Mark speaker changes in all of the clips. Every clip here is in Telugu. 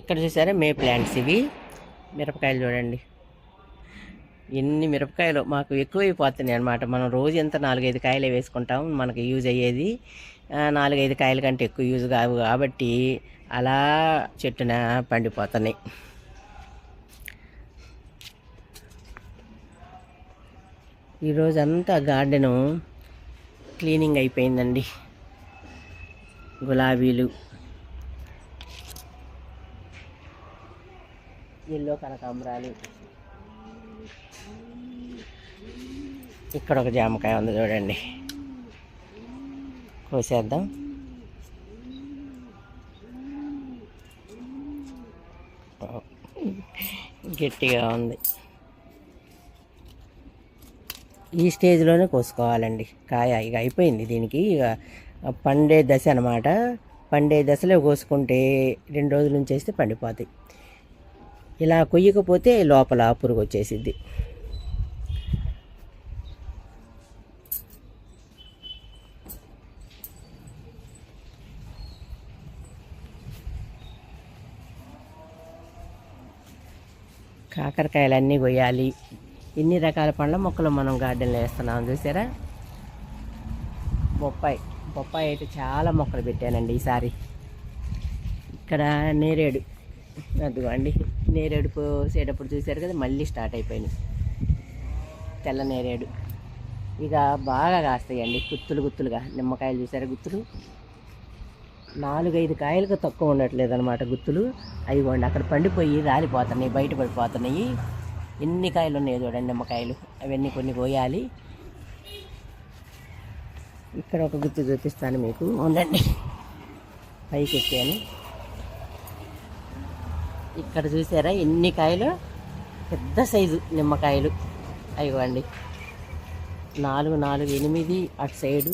Speaker 1: ఇక్కడ చూసారా మే ప్లాంట్స్ ఇవి. మిరపకాయలు చూడండి. ఎన్ని మిరపకాయలు మాకు ఎక్కువైపోతున్నాయి అనమాట మనం రోజు ఎంత నాలుగైదు కాయలే వేసుకుంటాం మనకు యూజ్ అయ్యేది. నాలుగైదు కాయల కంటే ఎక్కువ యూజ్ కావు కాబట్టి అలా చెట్టున పండిపోతున్నాయి. ఈరోజు అంతా గార్డెను క్లీనింగ్ అయిపోయిందండి. గులాబీలు ఎల్లో కనకాంబరాలు. ఇక్కడ ఒక జామకాయ ఉంది చూడండి. కోసేద్దాం. గట్టిగా ఉంది. ఈ స్టేజ్లోనే కోసుకోవాలండి. కాయ ఇక అయిపోయింది దీనికి. ఇక పండే దశ అనమాట పండే దశలో కోసుకుంటే రెండు రోజుల నుంచి వేస్తే పండిపోతాయి. ఇలా కొయ్యకపోతే లోపల పురుగు వచ్చేసిద్ది. కాకరకాయలన్నీ కొయ్యాలి. ఇన్ని రకాల పండ్ల మొక్కలు మనం గార్డెన్లో వేస్తున్నాం చూసారా? బొప్పాయి. బొప్పాయి అయితే చాలా మొక్కలు పెట్టానండి ఈసారి. ఇక్కడ నేరేడు. అదిగోండి. నేరేడు పోసేటప్పుడు చూసారు కదా మళ్ళీ స్టార్ట్ అయిపోయినాయి. తెల్ల నేరేడు. ఇక బాగా కాస్తాయండి గుత్తులు గుత్తులుగా. నిమ్మకాయలు చూసారా గుత్తులు? నాలుగైదు కాయలకు తక్కువ ఉండట్లేదు అనమాట గుత్తులు. అవిగోండి అక్కడ పండిపోయి రాలిపోతున్నాయి బయట పడిపోతున్నాయి ఎన్ని కాయలు ఉన్నాయి చూడండి నిమ్మకాయలు? అవన్నీ కొన్ని కోయాలి. ఇక్కడ ఒక గుత్తు చూపిస్తాను మీకు. ఉండండి. పైకి ఎక్కాను ఇక్కడ చూసారా? ఎన్ని కాయలు? పెద్ద సైజు నిమ్మకాయలు. అయ్యండి నాలుగు నాలుగు ఎనిమిది అటు సైడు.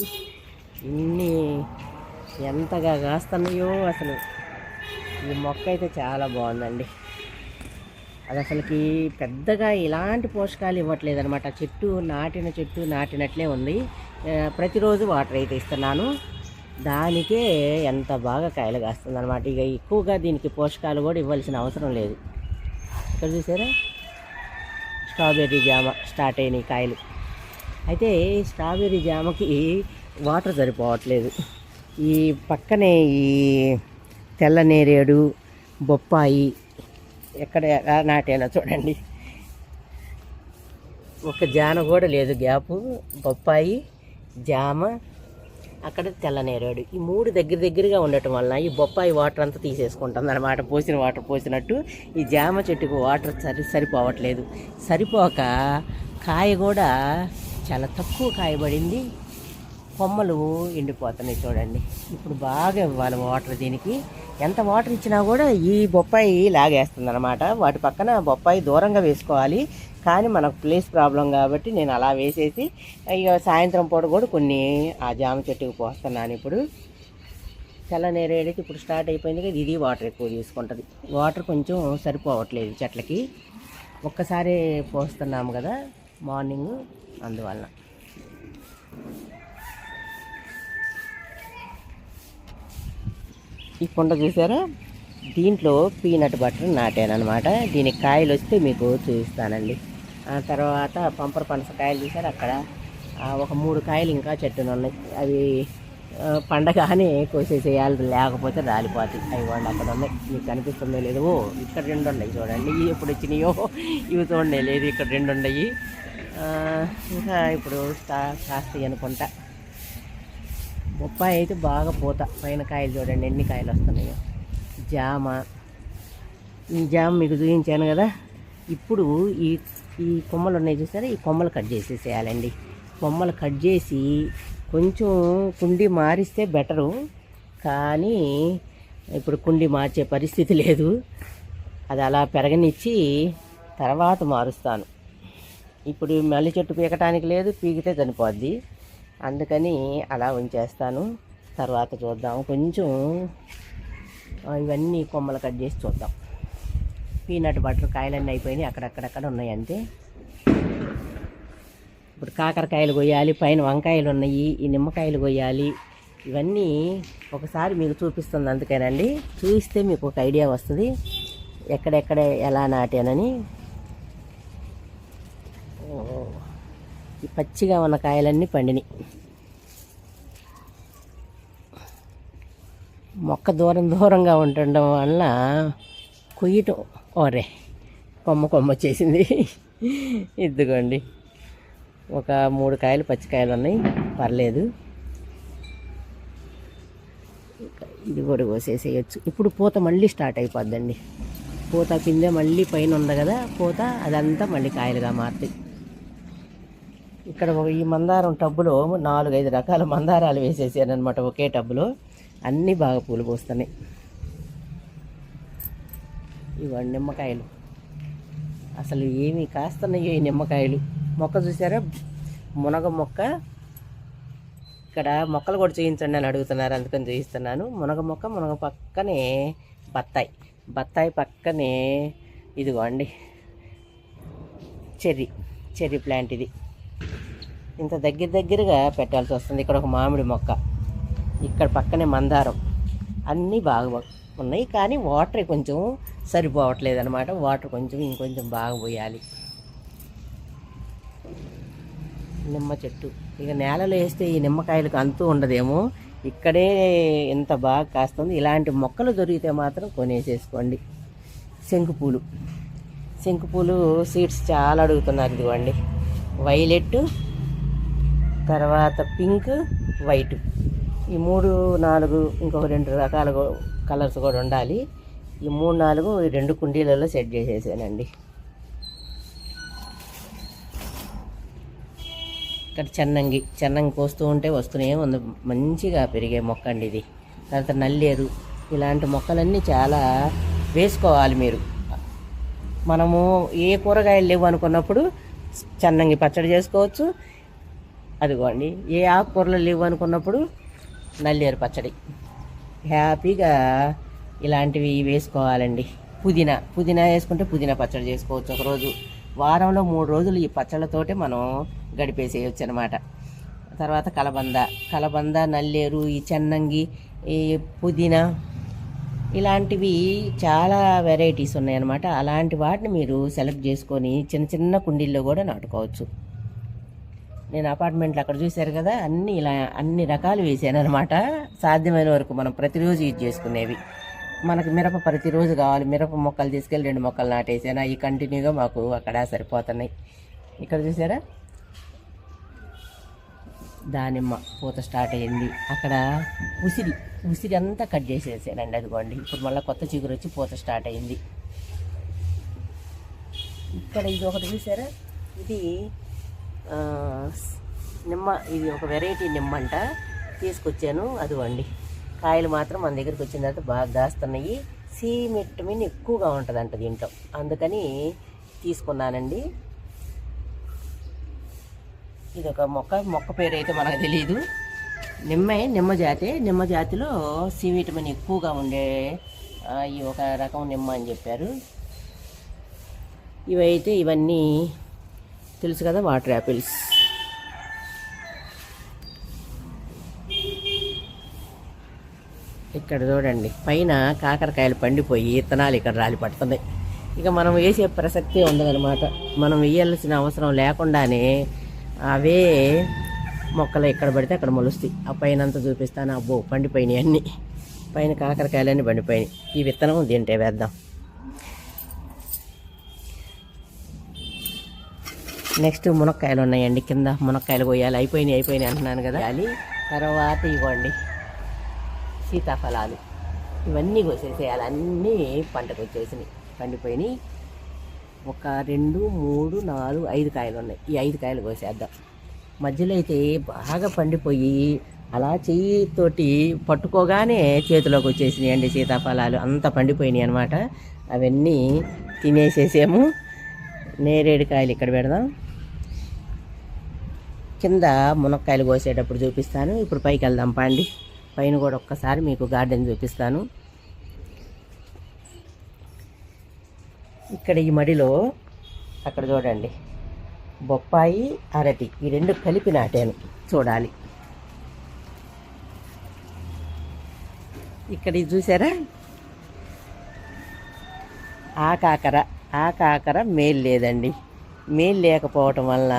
Speaker 1: ఇన్ని ఎంతగా కాస్తున్నాయో అసలు. ఈ మొక్క అయితే చాలా బాగుందండి. అది అసలుకి పెద్దగా ఎలాంటి పోషకాలు ఇవ్వట్లేదు అనమాట చెట్టు నాటిన చెట్టు నాటినట్లే ఉంది. ప్రతిరోజు వాటర్ అయితే ఇస్తున్నాను. దానికే ఎంత బాగా కాయలు కాస్తుంది అనమాట ఇక ఎక్కువగా దీనికి పోషకాలు కూడా ఇవ్వాల్సిన అవసరం లేదు. ఇక్కడ చూసారా? స్ట్రాబెర్రీ జామ స్టార్ట్ అయినాయి కాయలు. అయితే స్ట్రాబెర్రీ జామకి వాటర్ సరిపోవట్లేదు. ఈ పక్కనే ఈ తెల్ల నేరేడు బొప్పాయి ఎక్కడ ఎలా నాటేనా చూడండి. ఒక జాన కూడా లేదు గ్యాపు. బొప్పాయి జామ అక్కడ తెల్లనేరాడు. ఈ మూడు దగ్గర దగ్గరగా ఉండటం వలన ఈ బొప్పాయి వాటర్ అంతా తీసేసుకుంటుంది అనమాట పోసిన వాటర్ పోసినట్టు ఈ జామ చెట్టుకు వాటర్ సరి సరిపోవట్లేదు. సరిపోక కాయ కూడా చాలా తక్కువ కాయబడింది కొమ్మలు ఎండిపోతున్నాయి చూడండి. ఇప్పుడు బాగా ఇవ్వాలి వాటర్ దీనికి. ఎంత వాటర్ ఇచ్చినా కూడా ఈ బొప్పాయి లాగేస్తుంది అనమాట వాటి పక్కన బొప్పాయి దూరంగా వేసుకోవాలి. కానీ మనకు ప్లేస్ ప్రాబ్లం కాబట్టి నేను అలా వేసేసి ఇక సాయంత్రం పూట కూడా కొన్ని ఆ జామ చెట్టుకు పోస్తున్నాను ఇప్పుడు. తెల్ల ఇప్పుడు స్టార్ట్ అయిపోయింది కదా ఇది వాటర్ ఎక్కువ తీసుకుంటుంది. వాటర్ కొంచెం సరిపోవట్లేదు చెట్లకి. ఒక్కసారి పోస్తున్నాము కదా మార్నింగ్ అందువలన. ఈ కొండ చూసారా? దీంట్లో పీనట్ బటర్ నాటాను అనమాట దీనికి కాయలు వస్తే మీకు చూపిస్తానండి. ఆ తర్వాత పంపర పనస కాయలు చూసారు అక్కడ? ఒక మూడు కాయలు ఇంకా చెట్టును ఉన్నాయి. అవి పండగానే కోసేసేయాలి లేకపోతే రాలిపోతాయి. అవి వాళ్ళు అక్కడ ఉన్నాయి. మీకు కనిపిస్తుందో లేదు ఓ, ఇక్కడ రెండు ఉన్నాయి చూడండి. ఇవి ఎప్పుడు వచ్చినాయో ఇవి చూడండి. లేదు ఇక్కడ రెండు ఉన్నాయి. ఇంకా ఇప్పుడు కాస్తాయి అనుకుంటా. బొప్పాయి అయితే బాగా పూత. పైన కాయలు చూడండి ఎన్ని కాయలు వస్తున్నాయో. జామ. ఈ జామ మీకు చూపించాను కదా. ఇప్పుడు ఈ ఈ కొమ్మలు ఉన్నాయి చూసారా? ఈ కొమ్మలు కట్ చేసేసేయాలండి. కొమ్మలు కట్ చేసి కొంచెం కుండి మారిస్తే బెటరు. కానీ ఇప్పుడు కుండి మార్చే పరిస్థితి లేదు. అది అలా పెరగనిచ్చి తర్వాత మారుస్తాను. ఇప్పుడు మల్లి చెట్టు పీకటానికి లేదు పీకితే చనిపోద్ది. అందుకని అలా ఉంచేస్తాను. తర్వాత చూద్దాం. కొంచెం ఇవన్నీ కొమ్మలు కట్ చేసి చూద్దాం. పీనట్ బటర్ కాయలన్నీ అయిపోయినాయి. అక్కడక్కడక్కడ ఉన్నాయి అంతే. ఇప్పుడు కాకరకాయలు కొయ్యాలి పైన వంకాయలు ఉన్నాయి ఈ నిమ్మకాయలు కొయ్యాలి. ఇవన్నీ ఒకసారి మీకు చూపిస్తుంది అందుకేనండి. చూపిస్తే మీకు ఒక ఐడియా వస్తుంది. ఎక్కడెక్కడ ఎలా నాటానని. ఓ, ఈ పచ్చిగా ఉన్న కాయలన్నీ పండినాయి. మొక్క దూరం దూరంగా ఉండడం వల్ల కొయ్యటం. ఓరే కొమ్మ కొమ్మ వచ్చేసింది ఇదిగోండి. ఒక మూడు కాయలు పచ్చికాయలు ఉన్నాయి. పర్లేదు. ఇది కూడా కోసేసేయచ్చు. ఇప్పుడు పూత మళ్ళీ స్టార్ట్ అయిపోద్దండి. పూత కిందే మళ్ళీ పైన ఉంది కదా పూత అదంతా మళ్ళీ కాయలుగా మారుతాయి. ఇక్కడ ఒక ఈ మందారం టబ్బులో నాలుగైదు రకాల మందారాలు వేసేసాను అనమాట ఒకే టబ్బులో. అన్నీ బాగా పూలు పూస్తున్నాయి. ఇవ్వండి నిమ్మకాయలు. అసలు ఏమి కాస్తున్నాయో ఈ నిమ్మకాయలు. మొక్క చూసారా? మునగ మొక్క. ఇక్కడ మొక్కలు కూడా చేయించండి అని అడుగుతున్నారు అందుకని చేయిస్తున్నాను. మునగ మొక్క మునగ పక్కనే బత్తాయి. బత్తాయి పక్కనే ఇదిగోండి చెర్రీ చెర్రీ ప్లాంట్ ఇది. ఇంత దగ్గర దగ్గరగా పెట్టాల్సి వస్తుంది. ఇక్కడ ఒక మామిడి మొక్క ఇక్కడ పక్కనే మందారం అన్నీ బాగా ఉన్నాయి. కానీ వాటర్ కొంచెం సరిపోవట్లేదు అనమాట వాటర్ కొంచెం ఇంకొంచెం బాగా పోయాలి. నిమ్మ చెట్టు. ఇక నేలలో వేస్తే ఈ నిమ్మకాయలకు అంతూ ఉండదేమో. ఇక్కడే ఇంత బాగా కాస్తుంది. ఇలాంటి మొక్కలు దొరికితే మాత్రం కొనేసేసుకోండి. శంకుపూలు శంకుపూలు సీడ్స్ చాలా అడుగుతున్నారు. ఇదిగోండి. వైలెట్ తర్వాత పింక్ వైట్. ఈ మూడు నాలుగు ఇంకొక రెండు రకాల కలర్స్ కూడా ఉండాలి. ఈ మూడు నాలుగు ఈ రెండు కుండీలలో సెట్ చేసేసానండి. ఇక్కడ చెన్నంగి చెన్నంగి కోస్తూ ఉంటే వస్తూనే ఉంది. మంచిగా పెరిగే మొక్క అండి ఇది. తర్వాత నల్లేరు ఇలాంటి మొక్కలన్నీ చాలా వేసుకోవాలి మీరు. మనము ఏ కూరగాయలు లేవు అనుకున్నప్పుడు చెన్నంగి పచ్చడి చేసుకోవచ్చు. అదిగోండి ఏ ఆకుకూరలు లేవు అనుకున్నప్పుడు నల్లేరు పచ్చడి. హ్యాపీగా ఇలాంటివి వేసుకోవాలండి. పుదీనా పుదీనా వేసుకుంటే పుదీనా పచ్చడి చేసుకోవచ్చు ఒకరోజు. వారంలో మూడు రోజులు ఈ పచ్చళ్ళతోటే మనం గడిపేసేయచ్చు అనమాట తర్వాత కలబంద కలబంద నల్లేరు ఈ చెన్నంగి ఈ పుదీనా ఇలాంటివి చాలా వెరైటీస్ ఉన్నాయన్నమాట. అలాంటి వాటిని మీరు సెలెక్ట్ చేసుకొని చిన్న చిన్న కుండీల్లో కూడా నాటుకోవచ్చు. నేను అపార్ట్మెంట్లు అక్కడ చూశారు కదా అన్ని ఇలా అన్ని రకాలు వేసాను అనమాట సాధ్యమైన వరకు మనం ప్రతిరోజు యూజ్ చేసుకునేవి. మనకు మిరప ప్రతిరోజు కావాలి. మిరప మొక్కలు తీసుకెళ్ళి రెండు మొక్కలు నాటేసాను. అవి కంటిన్యూగా మాకు అక్కడ సరిపోతున్నాయి. ఇక్కడ చూసారా దానిమ్మ పూత స్టార్ట్ అయ్యింది అక్కడ ఉసిరి ఉసిరి అంతా కట్ చేసేసానండి అదిగోండి. ఇప్పుడు మళ్ళీ కొత్త చిగురు వచ్చి పూత స్టార్ట్ అయింది. ఇక్కడ ఇది ఒకటి చూసారా ఇది నిమ్మ ఇది ఒక వెరైటీ నిమ్మ అంట తీసుకొచ్చాను. అదిగోండి కాయలు మాత్రం మన దగ్గరికి వచ్చిన తర్వాత బాగా దాస్తున్నాయి. సి విటమిన్ ఎక్కువగా ఉంటుందంట దీంట్లో. అందుకని తీసుకున్నానండి. ఇది ఒక మొక్క. మొక్క పేరు అయితే మనకు తెలియదు నిమ్మే నిమ్మ జాతి. నిమ్మ జాతిలో సి విటమిన్ ఎక్కువగా ఉండే ఈ ఒక రకం నిమ్మ అని చెప్పారు. ఇవైతే ఇవన్నీ తెలుసు కదా వాటర్ యాపిల్స్. ఇక్కడ చూడండి పైన కాకరకాయలు పండిపోయి ఇత్తనాలు ఇక్కడ రాలి పడుతున్నాయి. ఇక మనం వేసే ప్రసక్తి ఉండదన్నమాట. మనం వేయాల్సిన అవసరం లేకుండానే అవే మొక్కలు ఎక్కడ పడితే అక్కడ మొలుస్తాయి. ఆ పైన అంతా చూపిస్తాను. అబ్బో పండిపోయినాయి అన్నీ. పైన కాకరకాయలన్నీ పండిపోయినాయి. ఈ విత్తనం తింటే వేద్దాం. నెక్స్ట్ మునక్కాయలు ఉన్నాయండి. కింద మునక్కాయలు పోయాలి. అయిపోయినాయి అయిపోయినాయి అంటున్నాను కదా. అది తర్వాత ఇవ్వండి. సీతాఫలాలు. ఇవన్నీ కోసేసేయాలి. అన్నీ పంటకు వచ్చేసినాయి. పండిపోయినాయి. ఒక రెండు మూడు నాలుగు ఐదు కాయలు ఉన్నాయి. ఈ ఐదు కాయలు కోసేద్దాం. మధ్యలో అయితే బాగా పండిపోయి అలా చెయ్యితోటి పట్టుకోగానే చేతిలోకి వచ్చేసినాయి అండి సీతాఫలాలు. అంత పండిపోయినాయి అనమాట అవన్నీ తినేసేసాము. నేరేడు కాయలు ఇక్కడ పెడదాం. కింద మునక్కాయలు కోసేటప్పుడు చూపిస్తాను. ఇప్పుడు పైకి వెళ్దాం పండి. పైన కూడా ఒక్కసారి మీకు గార్డెన్ చూపిస్తాను. ఇక్కడ ఈ మడిలో అక్కడ చూడండి బొప్పాయి అరటి ఈ రెండు కలిపి నాటాను. చూడాలి. ఇక్కడ ఇది చూసారా? ఆ కాకర ఆ కాకర మేలు లేదండి. మేలు లేకపోవటం వలన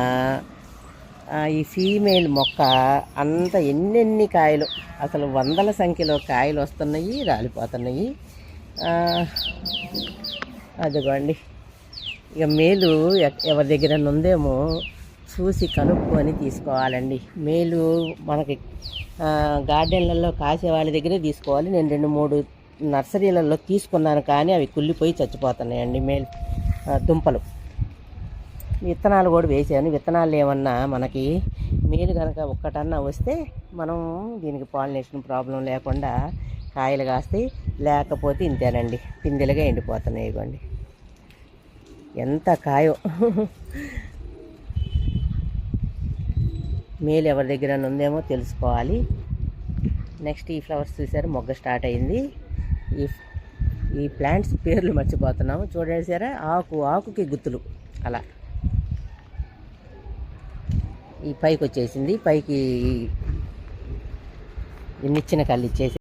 Speaker 1: ఈ ఫీమేల్ మొక్క అంత ఎన్నెన్ని కాయలు అసలు వందల సంఖ్యలో కాయలు వస్తున్నాయి రాలిపోతున్నాయి. అదిగోండి. ఇక మేలు ఎవరి దగ్గర ఉందేమో చూసి కనుక్కొని తీసుకోవాలండి. మేలు మనకి గార్డెన్లలో కాసే వాళ్ళ దగ్గరే తీసుకోవాలి. నేను రెండు మూడు నర్సరీలలో తీసుకున్నాను కానీ అవి కుళ్ళిపోయి చచ్చిపోతున్నాయండి మేలు దుంపలు. విత్తనాలు కూడా వేసాను విత్తనాలు ఏమన్నా మనకి మేలు కనుక ఒక్కటన్నా వస్తే మనం దీనికి పాలినేషన్ ప్రాబ్లం లేకుండా కాయలు కాస్తాయి. లేకపోతే ఇంతేనండి. పిందెలుగా ఎండిపోతున్నాయి ఇవ్వండి. ఎంత కాయో. మేలు ఎవరి దగ్గర ఉందేమో తెలుసుకోవాలి. నెక్స్ట్ ఈ ఫ్లవర్స్ చూసారు మొగ్గ స్టార్ట్ అయింది. ఈ ఈ ప్లాంట్స్ పేర్లు మర్చిపోతున్నాము. చూడేసారా ఆకు ఆకుకి గుత్తులు. అలా. ఈ పైకి వచ్చేసింది పైకి నిచ్చిన కళ్ళు ఇచ్చేసి